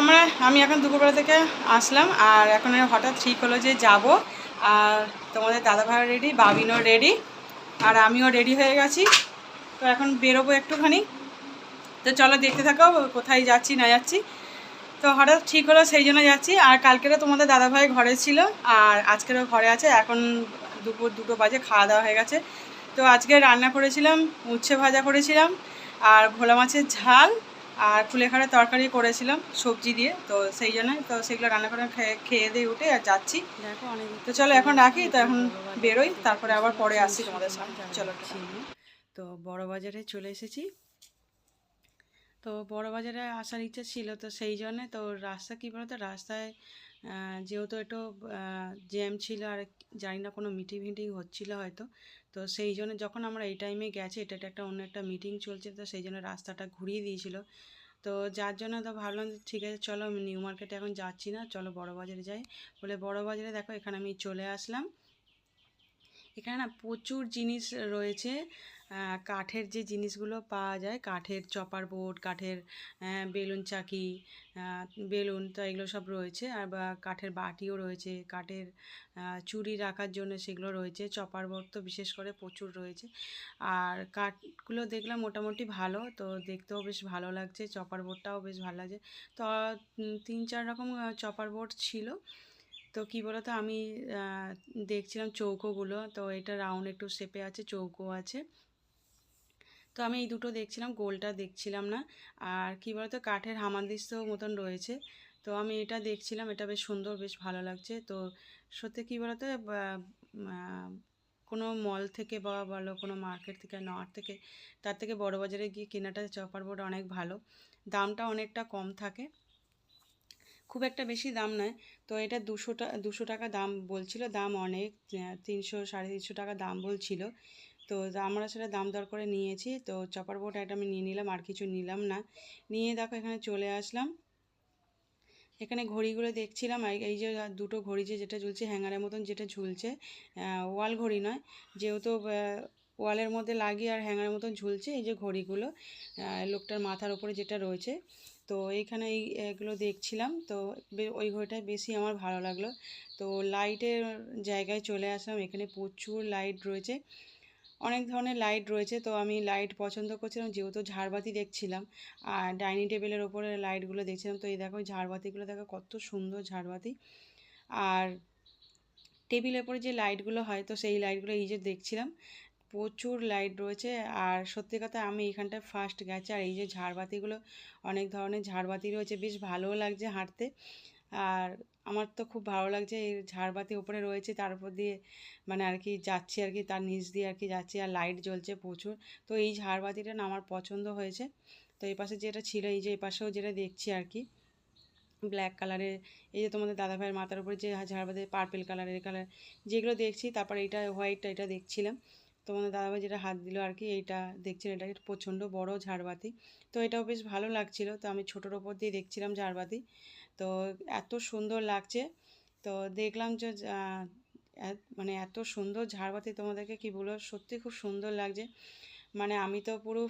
আমরা, আমি এখন দুপুরবেলা থেকে আসলাম আর এখন হঠাৎ ঠিক হলো যে যাব। আর তোমাদের দাদা ভাই রেডি বাবিনও রেডি আর আমিও রেডি হয়ে গেছি। তো এখন বেরোবো একটুখানি। তো চলো দেখতে থাকো কোথায় যাচ্ছি, না যাচ্ছি। তো হঠাৎ ঠিক হলো, সেই জন্য যাচ্ছি। আর কালকেরও তোমাদের দাদাভাই ঘরে ছিল, আর আজকেরও ঘরে আছে। এখন দুপুর দুটো বাজে, খাওয়া দাওয়া হয়ে গেছে। তো আজকে রান্না করেছিলাম, উচ্ছে ভাজা করেছিলাম, আর ভোলা মাছের ঝাল। আর কুলেখাড়া তরকারি করেছিলাম সবজি দিয়ে তো সেই জন্যই তো সেগুলো রান্না করে খেয়ে দিয়ে উঠে আর যাচ্ছি। দেখো অনেক তো চলো এখন রাখি তো এখন বেরোই তারপরে আবার পরে আসছি তোমাদের সামনে। চলো তো বড় বাজারে চলে এসেছি। তো বড় বাজারে আসার ইচ্ছা ছিল তো সেই জন্যে তো রাস্তা কী বলতো রাস্তায় যেহেতু একটু জ্যাম ছিল আর জানি না কোনো মিটিং ফিটিং হচ্ছিল হয়তো তো সেই জন্য যখন আমরা এই টাইমে গেছি, এটা একটা, অন্য একটা মিটিং চলছে, তো সেই জন্য রাস্তাটা ঘুরিয়ে দিয়েছিল। তো যার জন্য তো ভাবলাম ঠিক আছে, চলো আমি নিউ মার্কেটে এখন যাচ্ছি না, চলো বড় বাজারে যাই। বলে বড় বাজারে দেখো, এখানে আমি চলে আসলাম। এখানে না প্রচুর জিনিস রয়েছে। কাঠের যে জিনিসগুলো পাওয়া যায়, কাঠের চপার বোর্ড, কাঠের বেলুন চাকি বেলুন তো এগুলো সব রয়েছে, আর বা কাঠের বাটিও রয়েছে, কাঠের চুড়ি রাখার জন্য সেগুলো রয়েছে, চপার বোর্ড তো বিশেষ করে প্রচুর রয়েছে, আর কাঠগুলো দেখলাম মোটামুটি ভালো, তো দেখতেও বেশ ভালো লাগছে, চপার বোর্ডটাও বেশ ভালো লাগছে, তো তিন চার রকম চপার বোর্ড ছিল, তো কি বলতো আমি দেখছিলাম চৌকোগুলো, তো এটা রাউন্ড একটু শেপে আছে, চৌকো আছে তো আমি এই দুটো দেখছিলাম, গোলটা দেখছিলাম না। আর কি বলতো, কাঠের হামানদিস্ত মতন রয়েছে। তো আমি এটা দেখছিলাম, এটা বেশ সুন্দর, বেশ ভালো লাগছে। তো সত্যি কি বলতো কোনো মল থেকে বা, বলো কোনো মার্কেট থেকে নর্থ থেকে, তার থেকে বড় বাজারে গিয়ে কেনাটা চপার বোর্ড অনেক ভালো। দামটা অনেকটা কম থাকে। খুব একটা বেশি দাম নয়। তো এটা দুশো টাকা দুশো টাকা দাম বলছিল, দাম অনেক তিনশো, সাড়ে তিনশো টাকা দাম বলছিল। তো আমরা সেটা দাম দর করে নিয়েছি। তো চপার বোর্ড একটা আমি নিয়ে নিলাম, আর কিছু নিলাম না। নিয়ে দেখো এখানে চলে আসলাম। এখানে ঘড়িগুলো দেখছিলাম এই যে দুটো ঘড়ি যে যেটা ঝুলছে, হ্যাঙ্গারের মতন যেটা ঝুলছে ওয়াল ঘড়ি নয়, যেহেতু ওয়ালের মধ্যে লাগিয়ে আর হ্যাঙ্গারের মতন ঝুলছে এই যে ঘড়িগুলো লোকটার মাথার ওপরে যেটা রয়েছে। তো এইখানে এই, এগুলো দেখছিলাম, তো ওই ঘড়িটাই বেশি আমার ভালো লাগল। তো লাইটের জায়গায় চলে আসলাম, এখানে প্রচুর লাইট রয়েছে। অনেক ধরনের লাইট রয়েছে, তো আমি লাইট পছন্দ করছিলাম, যেহেতু ঝাড়বাতি দেখছিলাম, আর ডাইনিং টেবিলের ওপরে লাইটগুলো দেখছিলাম, তো এই দেখো ঝাড়বাতিগুলো দেখো কত সুন্দর ঝাড়বাতি। আর টেবিলের ওপরে যে লাইটগুলো হয়, তো সেই লাইটগুলো এই যে দেখছিলাম, প্রচুর লাইট রয়েছে। আর সত্যি কথা আমি এখানটায় ফার্স্ট গেছি, আর এই যে ঝাড়বাতিগুলো অনেক ধরনের ঝাড়বাতি রয়েছে, বেশ ভালোও লাগছে হাঁটতে। আর আমার তো খুব ভালো লাগছে, এই ঝাড়বাতি ওপরে রয়েছে, তার উপর দিয়ে মানে আর কি যাচ্ছি আর কি, তার নিচ দিয়ে আর কি যাচ্ছি, আর লাইট জ্বলছে প্রচুর। তো এই ঝাড়বাতিটা না আমার পছন্দ হয়েছে। তো এই পাশে যেটা ছিল, এই যে এই পাশেও যেটা দেখছি আর কি ব্ল্যাক কালারের এই যে তোমাদের দাদা ভাইয়ের মাথার উপরে যে ঝাড়বাতি পার্পেল কালারের কালার যেগুলো দেখছি, তারপর এইটা হোয়াইটটা এটা দেখছিলাম। তোমাদের দাদাভাই যেটা হাত দিল আর কি, এইটা দেখছিলাম, এটা প্রচণ্ড বড় ঝাড়বাতি। তো এটাও বেশ ভালো লাগছিল, তো আমি ছোটোর ওপর দিয়ে দেখছিলাম ঝাড়বাতি। তো এত সুন্দর লাগছে। তো দেখলাম যে মানে এত সুন্দর ঝাড়বাতি তোমাদেরকে কি বলব, সত্যি খুব সুন্দর লাগছে। মানে আমি তো পুরো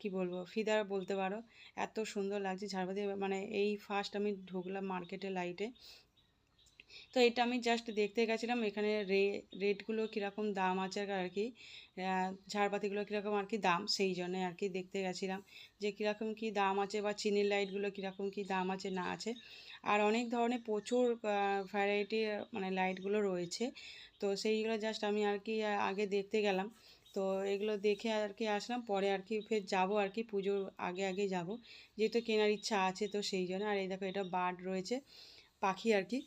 কি বলব, ফিদার বলতে পারো, এত সুন্দর লাগছে ঝাড়বাতি। মানে এই ফার্স্ট আমি ঢুকলাম মার্কেটে লাইটে তো এটা আমি জাস্ট দেখতে গেছিলাম এখানে রে রেটগুলো কীরকম দাম আছে আর কি আহ, ঝাড়বাতিগুলো কীরকম আর কি দাম সেই জন্যে আর কি দেখতে গেছিলাম যে কীরকম কী দাম আছে বা চিনির লাইটগুলো কীরকম কী দাম আছে না আছে। আর অনেক ধরনের প্রচুর ভ্যারাইটি মানে লাইটগুলো রয়েছে তো সেইগুলো জাস্ট আমি আর কি আগে দেখতে গেলাম। তো এগুলো দেখে আর কি আসলাম পরে আর কি ফের যাব আর কি পুজোর আগে আগে যাব যেহেতু কেনার ইচ্ছা আছে তো সেই জন্য। আর এই দেখো এটা বার্ড রয়েছে পাখি আর কি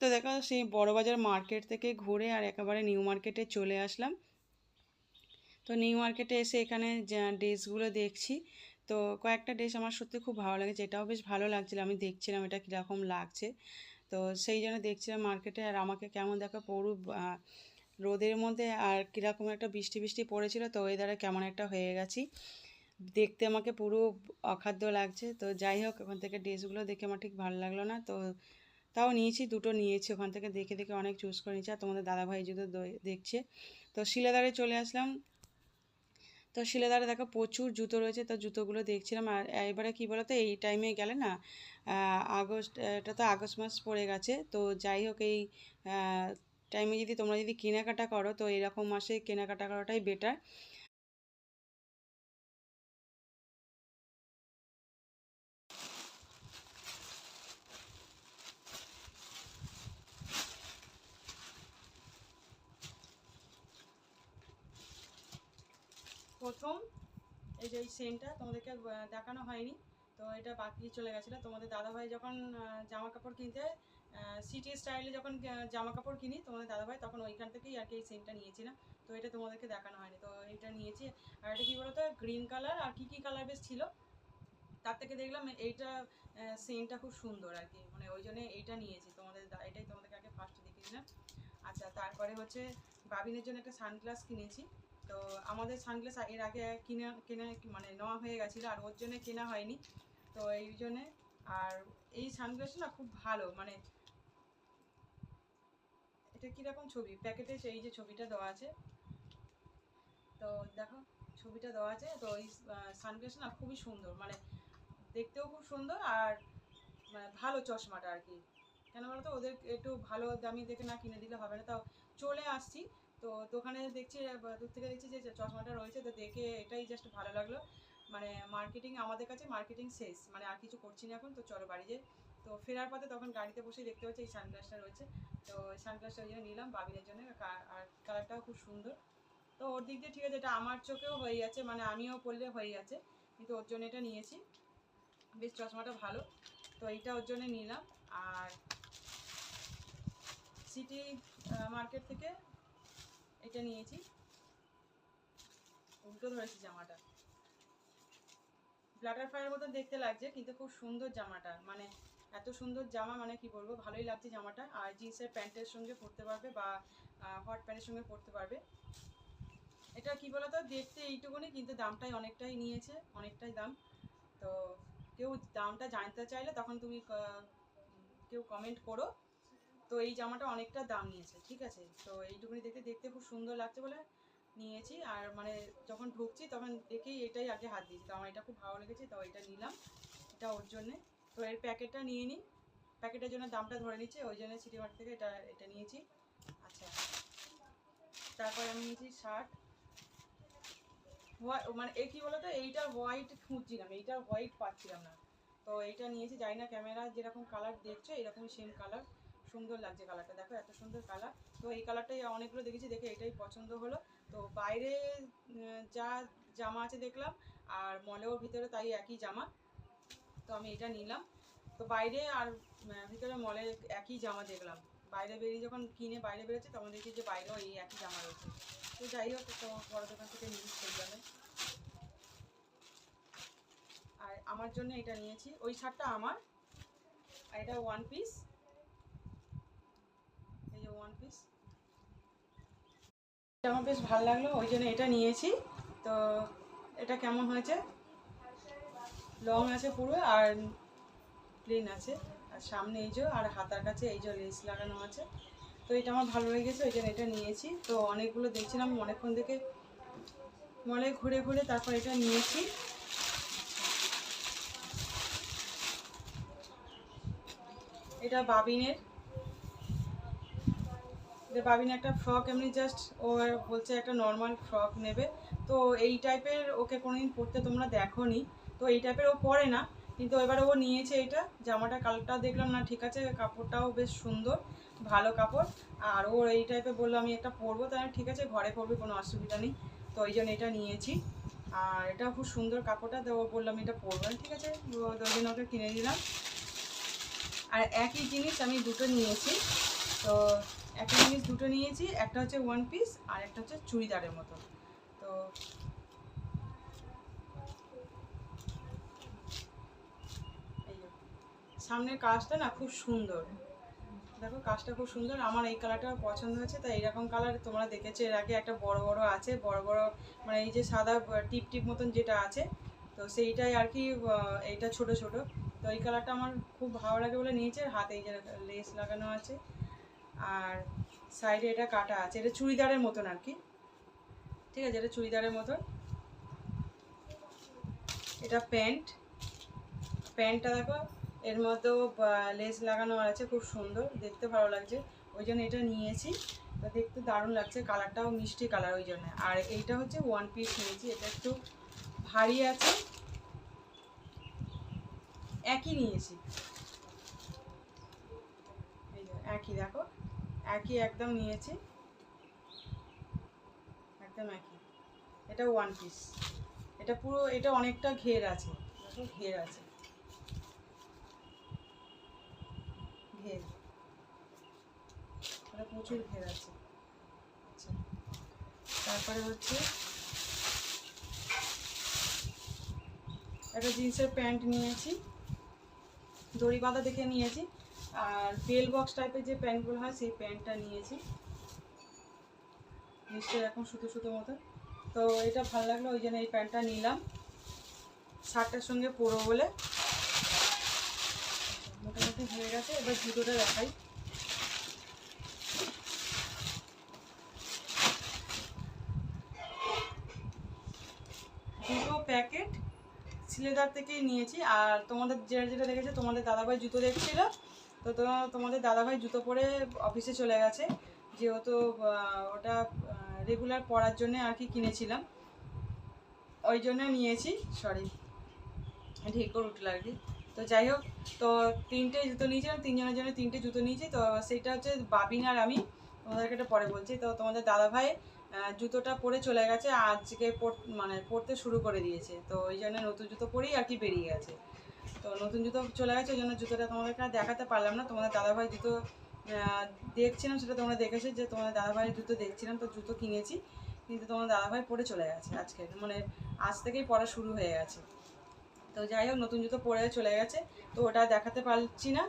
তো দেখো সেই বড়বাজার মার্কেট থেকে ঘুরে আর একেবারে নিউ মার্কেটে চলে আসলাম। তো নিউ মার্কেটে এসে এখানে ড্রেসগুলো দেখছি। তো কয়েকটা ড্রেস আমার সত্যি খুব ভালো লাগছে এটাও বেশ ভালো লাগছিল। আমি দেখছিলাম এটা কীরকম লাগছে। তো সেই জন্য দেখছিলাম মার্কেটে আর আমাকে কেমন দেখো আহ, রোদের মধ্যে আর কীরকম একটা বৃষ্টি বৃষ্টি পড়েছিল তো ওয়েদারে কেমন একটা হয়ে গেছি। দেখতে আমাকে পুরো অখাদ্য লাগছে। তো যাই হোক ওখান থেকে ড্রেসগুলো দেখে আমার ঠিক ভালো লাগল না। তো তাও নিয়েছি, দুটো নিয়েছি। ওখান থেকে দেখে দেখে অনেক চুজ করে নিয়েছি। আর তোমাদের দাদাভাই যদি দেখছে। তো শিলাদারে চলে আসলাম। তো শিলেদারে দেখো প্রচুর জুতো রয়েছে। তো জুতোগুলো দেখছিলাম। আর এবারে কি বলতো, এই টাইমে গেলে না আগস্ট, এটা তো আগস্ট মাস পড়ে গেছে। তো যাই হোক এই টাইমে যদি তোমরা যদি কেনাকাটা করো, তো এরকম মাসে কেনাকাটা করাটাই বেটার প্রথম। এই যে এই সেন্টটা তোমাদেরকে দেখানো হয়নি। তো এটা বাকি চলে গেছিল। তোমাদের দাদাভাই যখন জামা কাপড় কিনতে সিটি স্টাইলে যখন জামা কাপড় কিনি, তোমাদের দাদাভাই, তখন ওইখান থেকেই আর কি এই সেন্টটা নিয়েছিলাম। তো এটা তোমাদেরকে দেখানো হয়নি। তো এটা নিয়েছি। আর এটা কি বলতো? গ্রিন কালার আর কি কি কালার বেশ ছিল? তার থেকে দেখলাম এইটা সেন্টটা খুব সুন্দর আর কি। মানে ওই জন্য এইটা নিয়েছি। তোমাদের এটাই তোমাদেরকে আগে ফার্স্টে দেখিয়েছিলাম আচ্ছা তারপরে হচ্ছে বাবিনের জন্য একটা সানগ্লাস কিনেছি। তো আমাদের সানগ্লাস এর আগে কিনে, কেনা মানে নেওয়া হয়ে গেছিল আর ওর জন্য কেনা হয়নি। তো এই জন্যে আর এই সানগ্লাসটা না খুব ভালো মানে এটা কীরকম ছবি? প্যাকেটে এই যে ছবিটা দেওয়া আছে। তো দেখো, ছবিটা দেওয়া আছে। তো এই সানগ্লাসটা না খুবই সুন্দর মানে দেখতেও খুব সুন্দর আর মানে ভালো চশমাটা আর কি। কেন বলতো? ওদের একটু ভালো দামি দেখে না কিনে দিলে হবে না। তাও চলে আসছি। তো দোকানে দেখছি দূর থেকে দেখছি যে চশমাটা রয়েছে, তো দেখে এটাই জাস্ট ভালো লাগল। মানে মার্কেটিং আমাদের কাছে মার্কেটিং শেষ। মানে আর কিছু করছি না এখন, তো চলো বাড়ি যাই। তো ফেরার পথে তখন গাড়িতে বসে দেখতে পাচ্ছি এই সানগ্লাসটা রয়েছে। তো সানগ্লাসটা ওই জন্য নিলাম বাবিনের জন্য। আর কালারটাও খুব সুন্দর। তো ওর দিক দিয়ে ঠিক আছে, এটা আমার চোখেও হয়ে যাচ্ছে মানে আমিও পরলে হয়ে যাচ্ছে। কিন্তু ওর জন্য এটা নিয়েছি। বেশ চশমাটা ভালো। তো এইটা ওর জন্য নিলাম। আর সিটি মার্কেট থেকে এটা নিয়েছি। উল্টো ধরেছি জামাটা। ব্লাটারফ্লাইয়ের মতো দেখতে লাগছে, কিন্তু খুব সুন্দর জামাটা। মানে এত সুন্দর জামা মানে কি বলব, ভালোই লাগছে জামাটা। আর জিন্সের প্যান্টের সঙ্গে পরতে পারবে বা হট প্যান্টের সঙ্গে পরতে পারবে। এটা কি বলতো, দেখতে এইটুকুনি, কিন্তু দামটাই অনেকটাই নিয়েছে, অনেকটাই দাম। তো কেউ দামটা জানতে চাইলে তখন তুমি কেউ কমেন্ট করো। তো এই জামাটা অনেকটা দাম নিয়েছে, ঠিক আছে? তো এইটুকুনি দেখতে দেখতে খুব সুন্দর লাগছে বলে নিয়েছি। আর মানে যখন ঢুকছি তখন দেখেই এটাই আগে হাত দিয়েছি। তো আমার এটা খুব ভালো লেগেছে, তো এটা নিলাম, এটা ওর জন্যে। তো এর প্যাকেটটা নিয়ে নিই। প্যাকেটের জন্য দামটা ধরে নিচ্ছি, ওই জন্য সিটি মার্ট থেকে এটা এটা নিয়েছি। আচ্ছা। তারপরে আমি নিয়েছি শার্ট। হোয়াইট মানে এ কি বলতো, এইটা হোয়াইট খুঁজছিলাম, এইটা হোয়াইট পাচ্ছিলাম না। তো এইটা নিয়েছি, জানি না ক্যামেরা যেরকম কালার দেখছ এরকম সেম কালার সুন্দর লাগছে কালারটা দেখো এত সুন্দর কালার তো এই কালারটাই অনেকগুলো দেখেছি, দেখে এটাই পছন্দ হলো। তো বাইরে যা জামা আছে দেখলাম, আর মলেও ভিতরে তাই একই জামা। তো আমি এটা নিলাম। তো বাইরে আর ভিতরে মলে একই জামা দেখলাম। বাইরে বেরিয়ে যখন কিনে বাইরে বেরোচ্ছে, তখন দেখি যে বাইরেও এই একই জামা রয়েছে। তো যাই হোক, তো বড় দোকান থেকে নিয়ে সেই জন্য। আর আমার জন্য এটা নিয়েছি। ওই শার্টটা আমার, আর এটা ওয়ান পিস পিস আমার বেশ ভালো লাগল, ওই জন্য এটা নিয়েছি। তো এটা কেমন হয়েছে? লং আছে পুরো আর প্লেন আছে। আর সামনে এই যে, আর হাতার কাছে এই যে লেস লাগানো আছে। তো এটা আমার ভালো লেগেছে, ওই জন্য এটা নিয়েছি। তো অনেকগুলো দেখছিলাম, অনেকক্ষণ থেকে মলে ঘুরে ঘুরে তারপর এটা নিয়েছি। এটা বাবিনের। যে বাবিন একটা ফ্রক এমনি জাস্ট ও বলছে একটা নর্মাল ফ্রক নেবে। তো এই টাইপের ওকে কোনোদিন পরতে তোমরা দেখো নি তো এই টাইপের ও পরে না, কিন্তু এবারে ও নিয়েছে এটা। জামাটা কালারটা দেখলাম না, ঠিক আছে, কাপড়টাও বেশ সুন্দর, ভালো কাপড়। আর ও এই টাইপের বলল, আমি একটা পরবো, তাহলে ঠিক আছে, ঘরে পরবে, কোনো অসুবিধা নেই। তো ওই জন্য এটা নিয়েছি। আর এটা খুব সুন্দর কাপড়টা, তো বললাম এটা পরবো ঠিক আছে ওই জন্য ওকে কিনে দিলাম। আর একই জিনিস আমি দুটো নিয়েছি। তো একটা জিনিস দুটো নিয়েছি, একটা হচ্ছে ওয়ান পিস আর একটা হচ্ছে চুড়িদারের মতো। তো সামনের কাজটা না খুব সুন্দর। দেখো কাজটা খুব সুন্দর, আমার এই কালারটা পছন্দ হয়েছে, তাই এরকম কালার তোমরা দেখেছ, এর আগে একটা বড় বড় আছে, বড় বড় মানে এই যে সাদা টিপ টিপ মতন যেটা আছে, তো সেইটাই আর কি এইটা ছোট ছোট। তো এই কালারটা আমার খুব ভালো লাগে বলে নিয়েছে হাতে এই যে লেস লাগানো আছে আর সাইডে এটা কাটা আছে, এটা চুড়িদারের মতন আর কি। ঠিক আছে, এটা চুড়িদারের মতন। এটা প্যান্ট। প্যান্টটা দেখো, এর মধ্যেও লেস লাগানো আছে, খুব সুন্দর, দেখতে ভালো লাগছে। ওই জন্য এটা নিয়েছি দেখতে দারুণ লাগছে, কালারটাও মিষ্টি কালার ওই জন্য। আর এইটা হচ্ছে ওয়ান পিস নিয়েছি, এটা একটু ভারী আছে। একই নিয়েছি। একই দেখো। একই একদম নিয়েছি। একদম একই। এটা ওয়ান পিস এটা পুরো, এটা অনেকটা ঘের আছে। ঘের আছে। ঘের। এটা প্রচুর ঘের আছে। আচ্ছা। তারপরে হচ্ছে একটা জিন্সের প্যান্ট নিয়েছি। দড়ি বাঁধা দেখে নিয়েছি। আর বেল বক্স টাইপের যে প্যান্টগুলো হয়, সেই প্যান্টটা নিয়েছি। নিশ্চয়ই এখন সুতো সুতো মতো। তো এটা ভালো লাগল, ওই জন্য এই প্যান্টটা নিলাম। শার্টটার সঙ্গে পরবো বলে। মোটামুটি হয়ে গেছে, এবার জুতোটা দেখাই। দুটো প্যাকেট সিলেদার থেকেই নিয়েছি। আর তোমাদের যেটা যেটা দেখেছে, তোমাদের দাদাভাই জুতো দেখছিল। তো তোমাদের দাদাভাই জুতো পরে অফিসে চলে গেছে। যেহেতু ওটা রেগুলার পরার জন্য আর কি কিনেছিলাম। ওই জন্য নিয়েছি সরি ঠিক করে উঠল আর কি। তো যাই হোক, তো তিনটে জুতো নিয়েছিলাম তিনজনের জন্য তিনটে জুতো নিয়েছি। তো সেইটা হচ্ছে বাবিন আর আমি, তোমাদেরকে এটা পরে বলছি। তো তোমাদের দাদাভাই জুতোটা পরে চলে গেছে, আজকে মানে পরতে শুরু করে দিয়েছে। তো ওই জন্য নতুন জুতো পরেই আর কি বেরিয়ে গেছে। তো নতুন জুতো চলে গেছে, ওই জন্য জুতোটা তোমাদেরকে দেখাতে পারলাম না। তোমাদের দাদাভাই জুতো দেখছিলাম, সেটা তোমরা দেখেছ যে তোমাদের দাদাভাইয়ের জুতো দেখছিলাম, তো জুতো কিনেছি, কিন্তু তোমার দাদাভাই পরে চলে গেছে আজকে। মানে আজ থেকেই পড়া শুরু হয়ে গেছে। তো যাই হোক, নতুন জুতো পরে চলে গেছে, তো ওটা দেখাতে পারছি না।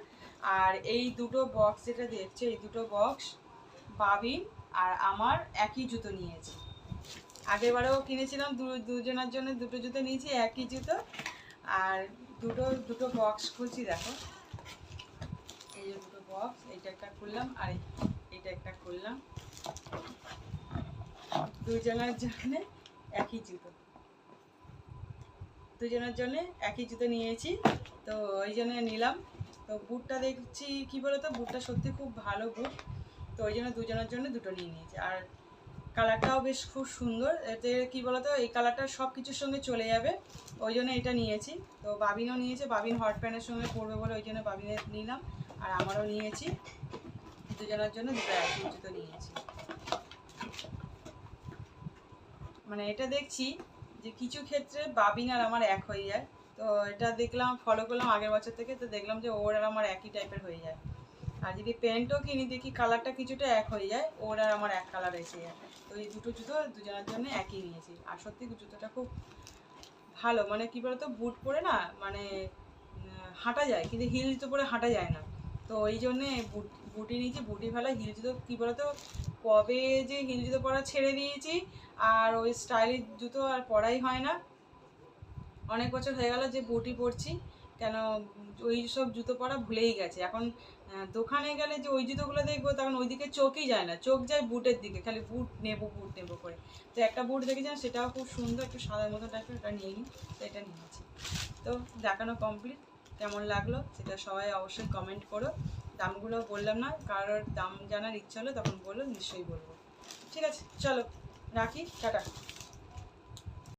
আর এই দুটো বক্স যেটা দেখছে, এই দুটো বক্স বাবিন আর আমার একই জুতো নিয়েছি। আগেরবারেও কিনেছিলাম দুজনের জন্য দুটো জুতো নিয়েছি, একই জুতো। আর দুটো দুটো বক্স খুলছি, দেখো। এই যে দুটো বক্স এইটা একটা খুললাম, আর এই- এইটা একটা খুললাম। দুজনের জন্য একই জুতো। দুজনের জন্য একই জুতো নিয়েছি, তো ওই জন্য নিলাম। তো বুটটা দেখছি, কি বলতো? বুটটা সত্যি খুব ভালো বুট, তো ওই জন্য দুজনের জন্য দুটো নিয়ে নিয়েছি। আর কালারটাও বেশ খুব সুন্দর। এতে কি বলতো, এই কালারটা সব কিছুর সঙ্গে চলে যাবে। ওই জন্য এটা নিয়েছি। তো বাবিনও নিয়েছে, বাবিন হট প্যান্টের সঙ্গে পরবে বলে ওই জন্য বাবিনের নিলাম। আর আমারও নিয়েছি। দুজনের জন্য দুটো একই জুতো নিয়েছি। মানে এটা দেখছি যে কিছু ক্ষেত্রে বাবিন আর আমার এক হয়ে যায়। তো এটা দেখলাম ফলো করলাম আগের বছর থেকে, তো দেখলাম যে ওর আর আমার একই টাইপের হয়ে যায়। আর যদি প্যান্টও কিনি, দেখি কালারটা কিছুটা এক হয়ে যায়, ওর আর আমার এক কালার এসে যায়। তো এই দুটো জুতো দুজনের জন্য একই নিয়েছি। আর সত্যি জুতোটা খুব ভালো মানে কি বলতো বুট পরে না মানে হাঁটা যায়, কিন্তু হিল জুতো পরে হাঁটা যায় না। তো ওই জন্যে বুট বুটি নিয়েছি বুটি ভালো। হিল জুতো, কী বলতো, কবে যে হিল জুতো পরা ছেড়ে দিয়েছি, আর ওই স্টাইলিশ জুতো আর পরাই হয় না। অনেক বছর হয়ে গেল যে বুটি পরছি। কেন ওই সব জুতো পরা ভুলেই গেছে। এখন দোকানে গেলে যে ওই জুতোগুলো দেখব, তখন ওইদিকে চোখই যায় না। চোখ যায় বুটের দিকে, খালি বুট নেব বুট নেব করে। তো একটা বুট দেখেছিলাম, সেটাও খুব সুন্দর, একটু সাদার মতো টাইপের ওটা নিয়ে নিই তো এটা নিয়েছি। তো দেখানো কমপ্লিট কেমন লাগল সেটা সবাই অবশ্যই কমেন্ট করো। দামগুলো বললাম না, কারোর দাম জানার ইচ্ছা হলো তখন বলো, নিশ্চয়ই বলব। ঠিক আছে, চলো, রাখি, টাটা।